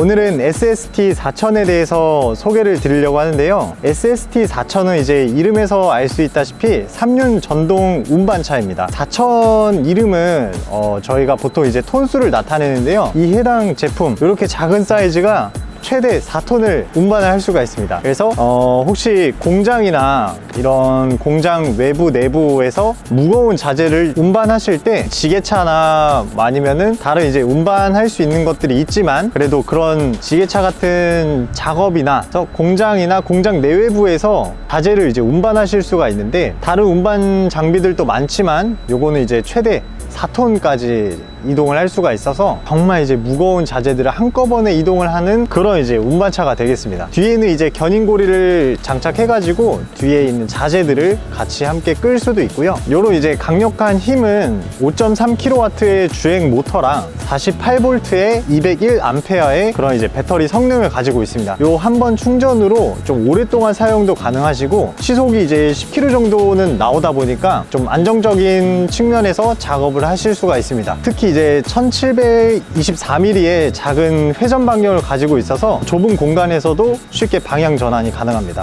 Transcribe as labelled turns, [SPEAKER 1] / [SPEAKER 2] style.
[SPEAKER 1] 오늘은 SST 4000에 대해서 소개를 드리려고 하는데요. SST 4000은 이제 이름에서 알 수 있다시피 3륜 전동 운반차입니다. 4000 이름은 어, 저희가 보통 이제 톤수를 나타내는데요. 이 해당 제품 이렇게 작은 사이즈가 최대 4톤을 운반을 할 수가 있습니다. 그래서 어, 혹시 공장이나 이런 공장 외부 내부에서 무거운 자재를 운반하실 때 지게차나 아니면은 다른 이제 운반할 수 있는 것들이 있지만 그래도 그런 지게차 같은 작업이나 저 공장이나 공장 내외부에서 자재를 이제 운반하실 수가 있는데 다른 운반 장비들도 많지만 요거는 이제 최대 4톤까지 이동을 할 수가 있어서 정말 이제 무거운 자재들을 한꺼번에 이동을 하는 그런 이제 운반차가 되겠습니다. 뒤에는 이제 견인고리를 장착해 가지고 뒤에 있는 자재들을 같이 함께 끌 수도 있고요. 요런 이제 강력한 힘은 5.3kW의 주행 모터랑 48V의 201A의 그런 이제 배터리 성능을 가지고 있습니다. 요 한 번 충전으로 좀 오랫동안 사용도 가능하시고 시속이 이제 10km 정도는 나오다 보니까 좀 안정적인 측면에서 작업을 하실 수가 있습니다. 특히 이제 1724mm의 작은 회전 반경을 가지고 있어서 좁은 공간에서도 쉽게 방향 전환이 가능합니다.